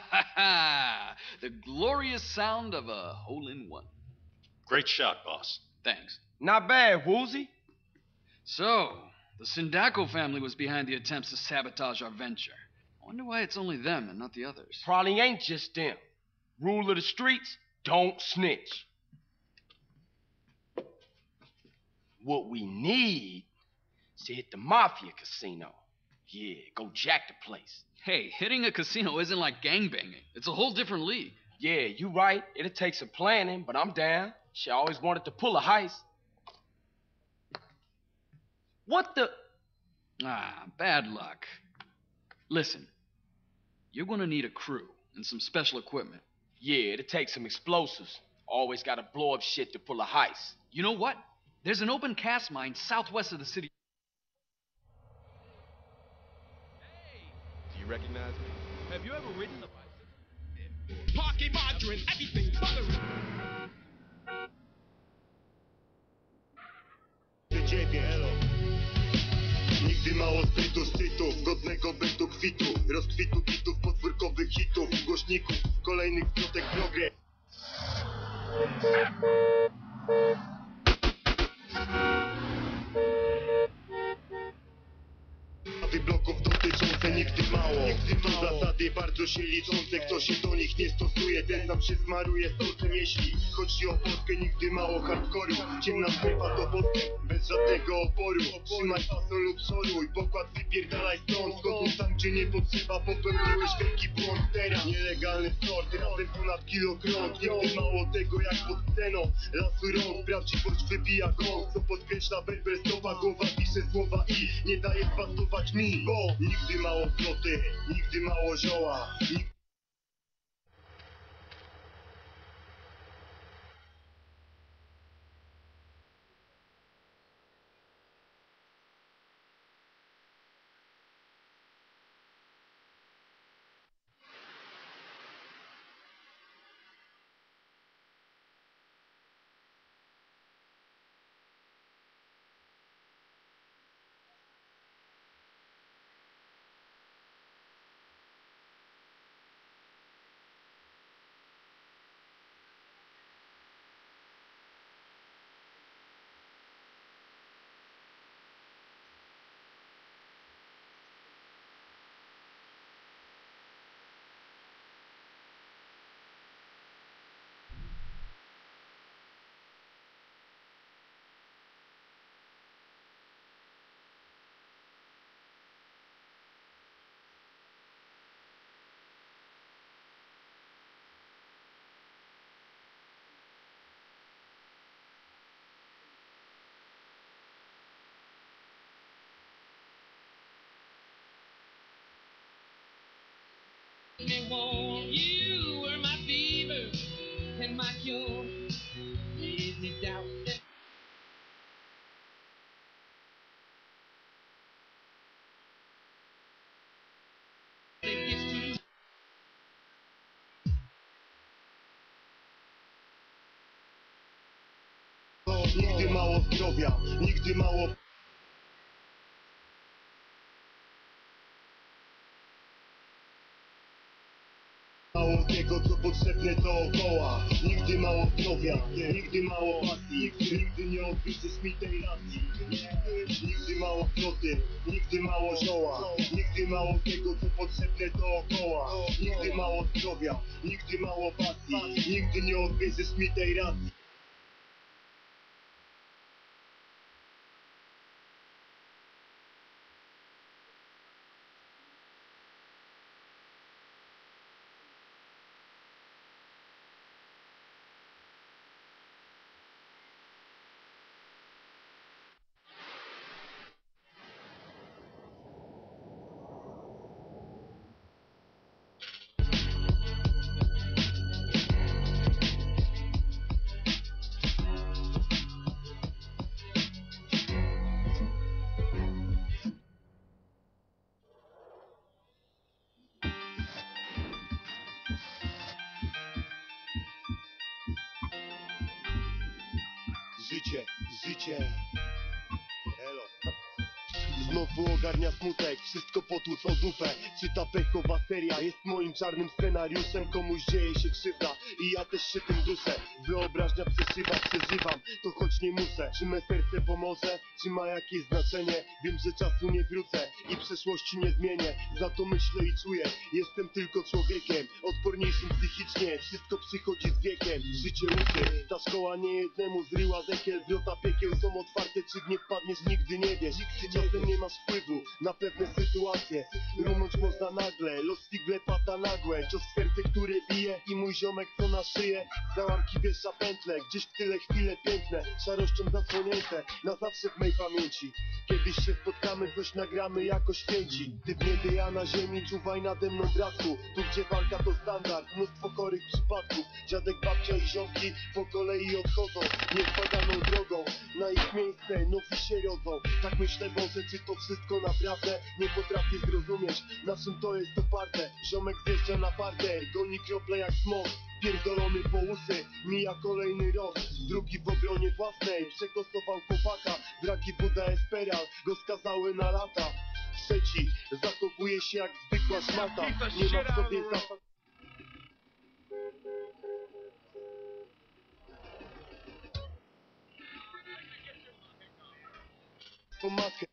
ha! The glorious sound of a hole in one. Great shot, boss. Thanks. Not bad, Woolsey. So, the Sindaco family was behind the attempts to sabotage our venture. I wonder why it's only them and not the others. Probably ain't just them. Rule of the streets, don't snitch. What we need is to hit the Mafia casino. Yeah, go jack the place. Hey, hitting a casino isn't like gangbanging. It's a whole different league. Yeah, you right. It'll take some planning, but I'm down. She always wanted to pull a heist. What the? Ah, bad luck. Listen, you're gonna need a crew and some special equipment. Yeah, it'll take some explosives. Always gotta blow up shit to pull a heist. You know what? There's an open cast mine southwest of the city. Recognize me? Have you ever ridden the bicycle? Parky margarine, ciebie, elo Nigdy mało sprytu, szczytów Godnego bytu, kwitu Rozkwitu kitów, podwórkowych hitów Głośników, kolejnych plotek progres Sprawy dotyczące nigdy mało. Zasady bardzo się liczące. Kto się do nich nie stosuje Ten sam się smaruje stosem Jeśli chodzi o Polskę Nigdy mało hardkoru Ciemna strefa to postęp Bez żadnego oporu. Trzymaj fason lub szoruj Pokład wypierdalaj stąd. Skąd tam gdzie nie potrzeba Popełniłeś wielki błąd. Teraz nielegalny sort Razem ponad kilokrąg Nigdy mało tego jak pod sceną Lasu rąk. Prawdziwość wybija gąs. Co podkreśla berberstowa głowa Pisze słowa i nie daje pasować mi Bo nigdy mało floty Nigdy mało zioła. Nigdy me warm. You were my fever and my cure. Leave me doubt Nigdy mało zdrowia Nigdy mało co potrzebne dookoła. Nigdy mało zdrowia, nigdy mało pasji Nigdy, nie odbierzesz mi tej racji. Nigdy, mało floty, nigdy mało zioła Nigdy mało tego, co potrzebne dookoła. Nigdy mało zdrowia, nigdy mało pasji Nigdy nie odbierzesz mi tej racji Życie, życie. Znowu ogarnia smutek, wszystko potłuc o dupę. Czy ta pechowa seria jest moim czarnym scenariuszem? Komuś dzieje się krzywda i ja też się tym duszę. Wyobraźnia przeszywa, przeżywam, to choć nie muszę. Czy me serce pomoże, czy ma jakieś znaczenie? Wiem, że czasu nie wrócę i przeszłości nie zmienię. Za to myślę i czuję, jestem tylko człowiekiem Odporniejszym psychicznie, wszystko przychodzi z wiekiem. Życie uczy, ta szkoła nie jednemu zryła dekiel Wrota piekieł są otwarte, czy nie wpadniesz? Nigdy nie wiesz. Czasem nie masz wpływu na pewne sytuacje. Runąć można nagle, los figle pata nagłe. Cios serce, bije. I mój ziomek co na szyję. Załamki wiesza pętle, gdzieś w tyle chwile piękne. Szarością zasłonięte, na zawsze w mej pamięci. Kiedyś się spotkamy, coś nagramy jako święci Ty niebie, ja na ziemi, czuwaj nade mną bratku. Tu gdzie walka to standard, mnóstwo chorych przypadków. Dziadek, babcia i ziomki po kolei odchodzą. Niezbadaną drogą, na ich miejsce nowi się rodzą. Tak myślę, Boże, czy to wszystko naprawdę Nie potrafię zrozumieć, na czym to jest oparte Ziomek zjeżdża na parter, goni krople jak smok Pierdolony po łysy, mija kolejny rok Drugi w obronie własnej, przekosował chłopaka Dragi Buda Esperal, go skazały na lata. Trzeci, zachowuje się jak zwykła szmata. Nie ma w sobie zasad po matkę